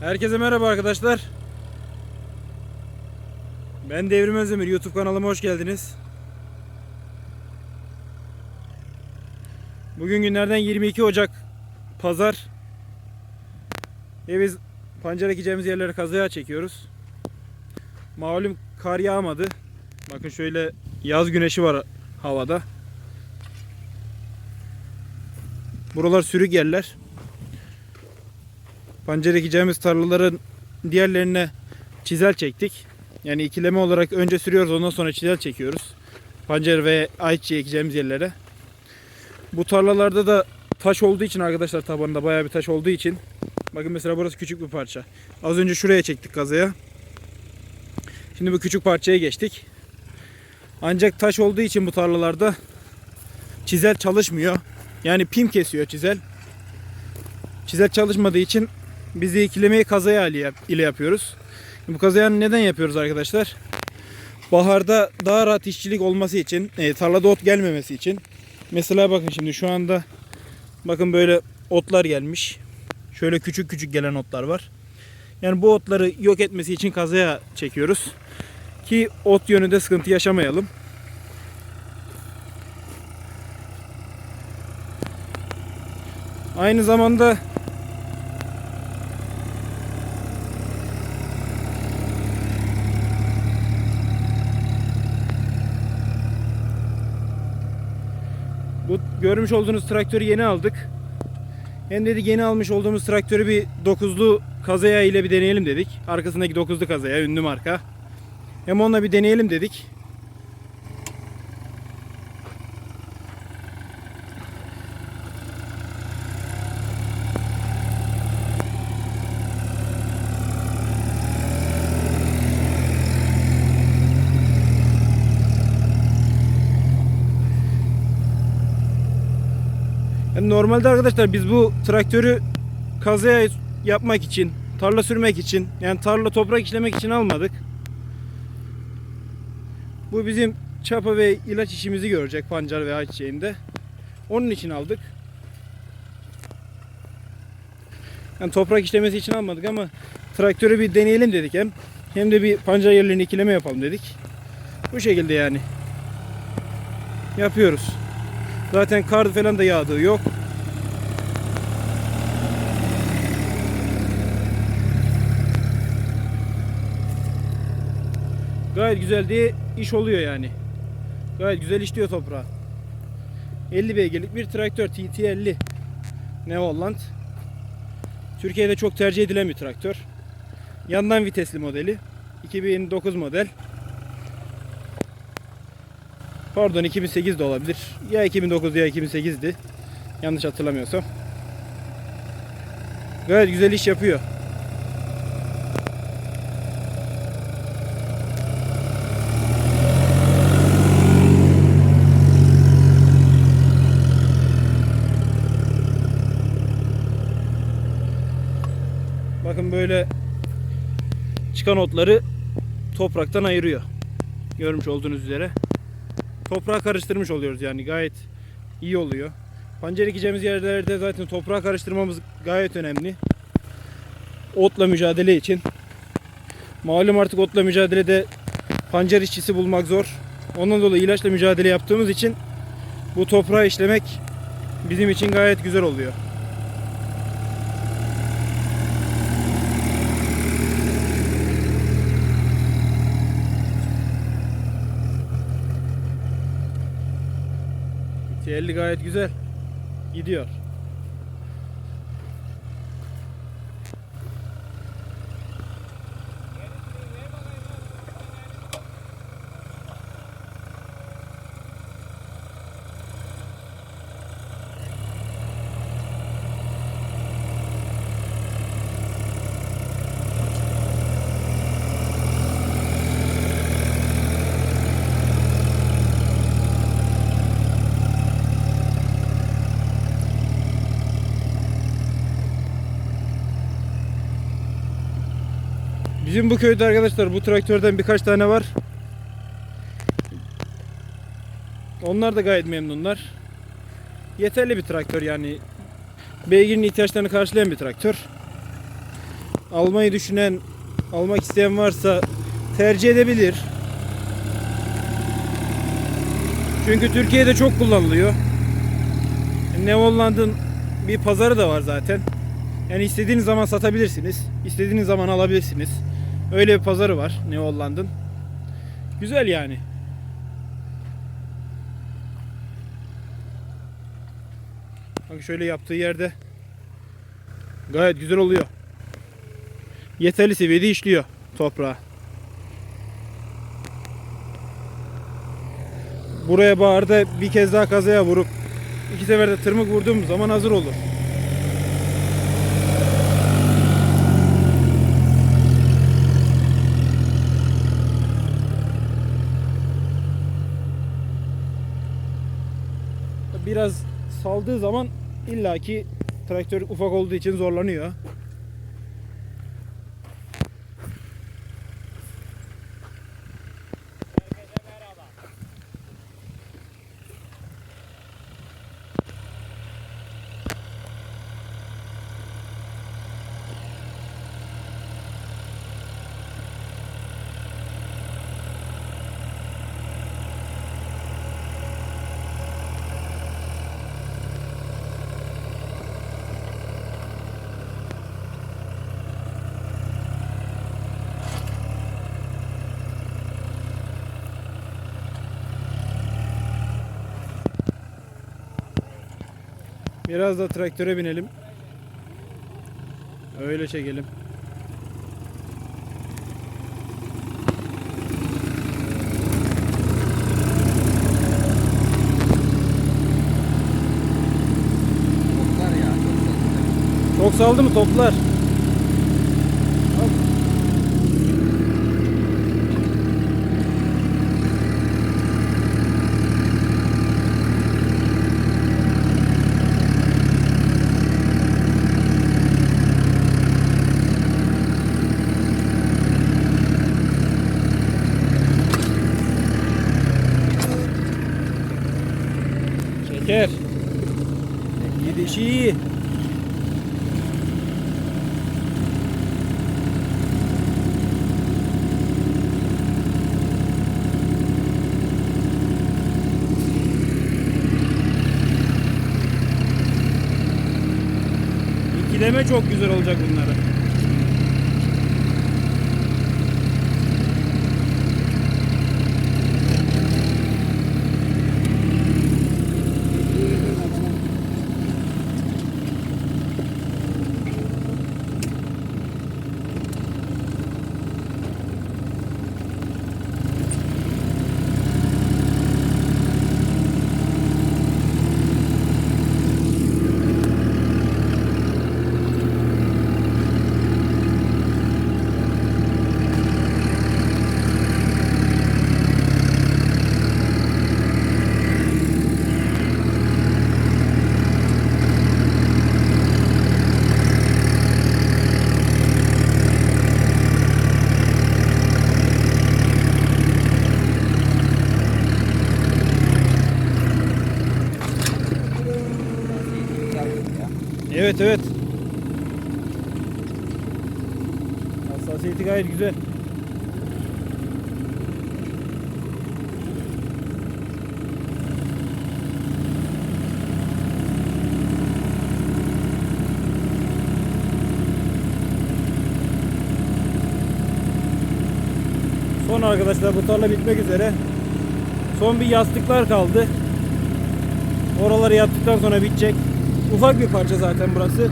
Herkese merhaba arkadaşlar. Ben Devrim Özdemir. YouTube kanalıma hoş geldiniz. Bugün günlerden 22 Ocak Pazar. Ve biz pancar ekeceğimiz yerlere kazıya çekiyoruz. Malum kar yağmadı. Bakın şöyle yaz güneşi var havada. Buralar sürük yerler. Pancar ekeceğimiz tarlaların diğerlerine çizel çektik. Yani ikileme olarak önce sürüyoruz ondan sonra çizel çekiyoruz. Pancar ve ayçiçeği ekeceğimiz yerlere. Bu tarlalarda da taş olduğu için arkadaşlar tabanında bayağı bir taş olduğu için bakın mesela burası küçük bir parça. Az önce şuraya çektik kazaya. Şimdi bu küçük parçaya geçtik. Ancak taş olduğu için bu tarlalarda çizel çalışmıyor. Yani pim kesiyor çizel. Çizel çalışmadığı için biz de ikilemeyi kazaya ile yapıyoruz. Bu kazayı neden yapıyoruz arkadaşlar? Baharda daha rahat işçilik olması için, e, tarlada ot gelmemesi için. Mesela bakın şimdi şu anda bakın böyle otlar gelmiş. Şöyle küçük küçük gelen otlar var. Yani bu otları yok etmesi için kazaya çekiyoruz. Ki ot yönünde sıkıntı yaşamayalım. Aynı zamanda Bu görmüş olduğunuz traktörü yeni aldık. Hem dedik yeni almış olduğumuz traktörü bir dokuzlu kazaya ile bir deneyelim dedik. Arkasındaki dokuzlu kazaya ünlü marka. Hem onunla bir deneyelim dedik. Normalde arkadaşlar biz bu traktörü kazaya yapmak için, tarla sürmek için, yani tarla toprak işlemek için almadık. Bu bizim çapa ve ilaç işimizi görecek pancar ve ayçiçeğinde. Onun için aldık. Yani toprak işlemesi için almadık ama traktörü bir deneyelim dedik hem. Hem de bir pancar yerlerini ikileme yapalım dedik. Bu şekilde yani. Yapıyoruz. Zaten kar falan da yağdığı yok. Gayet güzel diye iş oluyor yani. Gayet güzel işliyor toprağı. 50 beygirlik bir traktör TT50 Neo Holland. Türkiye'de çok tercih edilen bir traktör. Yandan vitesli modeli. 2009 model. Pardon 2008 de olabilir. Ya 2009 ya 2008'di. Yanlış hatırlamıyorsam. Gayet güzel iş yapıyor. Bakın böyle çıkan otları topraktan ayırıyor. Görmüş olduğunuz üzere toprağa karıştırmış oluyoruz yani gayet iyi oluyor. Pancar ekeceğimiz yerlerde zaten toprağa karıştırmamız gayet önemli. Otla mücadele için. Malum artık otla mücadelede pancar işçisi bulmak zor. Ondan dolayı ilaçla mücadele yaptığımız için bu toprağı işlemek bizim için gayet güzel oluyor. T50 gayet güzel. Gidiyor. Bizim bu köyde arkadaşlar bu traktörden birkaç tane var. Onlar da gayet memnunlar. Yeterli bir traktör yani. Beygirin ihtiyaçlarını karşılayan bir traktör. almayı düşünen, almak isteyen varsa tercih edebilir. Çünkü Türkiye'de çok kullanılıyor. Neoland'ın bir pazarı da var zaten. Yani istediğiniz zaman satabilirsiniz. istediğiniz zaman alabilirsiniz. Öyle bir pazarı var Neoland'ın. Güzel yani. Bak şöyle yaptığı yerde gayet güzel oluyor. Yeterli seviyede işliyor toprağa. Buraya bağırda bir kez daha kazaya vurup iki seferde tırmık vurduğum zaman hazır olur. Biraz saldığı zaman illaki traktör ufak olduğu için zorlanıyor. Biraz da traktöre binelim. Öyle çekelim. Çok saldı mı toplar? İkileme çok güzel olacak bunlara. güzel ya. Evet evet. Hassasiyeti gayet güzel. Son arkadaşlar bu tarla bitmek üzere. Son bir yastıklar kaldı. Oraları yaptıktan sonra bitecek. Ufak bir parça zaten burası.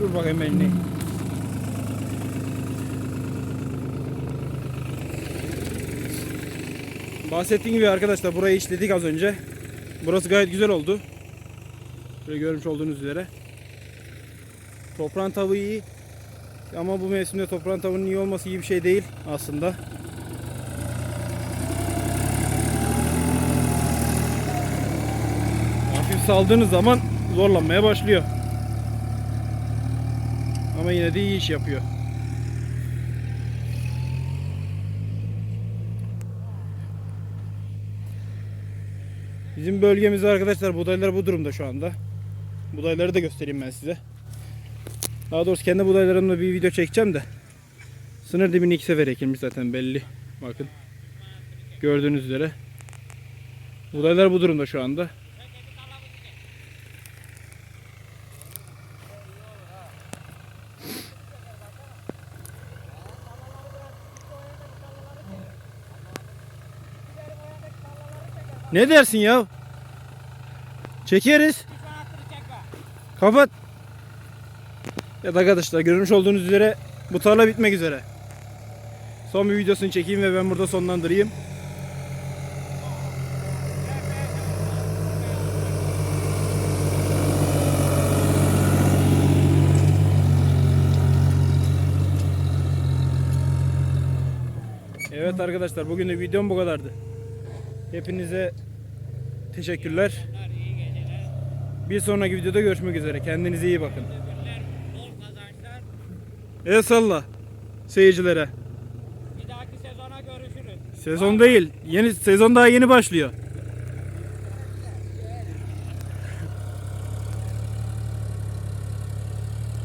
Dur bakayım elini. Bahsettiğim gibi arkadaşlar burayı işledik az önce. Burası gayet güzel oldu. Böyle görmüş olduğunuz üzere. Toprağın tavuğu iyi. Ama bu mevsimde toprağın tavuğunun iyi olması iyi bir şey değil aslında. Hafif saldığınız zaman zorlanmaya başlıyor. Ama yine de iyi iş yapıyor. Bizim bölgemizde arkadaşlar buğdaylar bu durumda şu anda. Buğdayları da göstereyim ben size. Daha doğrusu kendi buğdaylarımla bir video çekeceğim de. Sınır dibine iki sefer ekilmiş zaten belli. Bakın. Gördüğünüz üzere. Buğdaylar bu durumda şu anda. Ne dersin ya? Çekeriz. Kapat. Evet arkadaşlar görmüş olduğunuz üzere bu tarla bitmek üzere. Son bir videosunu çekeyim ve ben burada sonlandırayım. Evet arkadaşlar bugün de videom bu kadardı. Hepinize teşekkürler. Bir sonraki videoda görüşmek üzere. Kendinize iyi bakın. El salla seyircilere. Bir dahaki sezona görüşürüz. Sezon değil. Yeni sezon daha yeni başlıyor.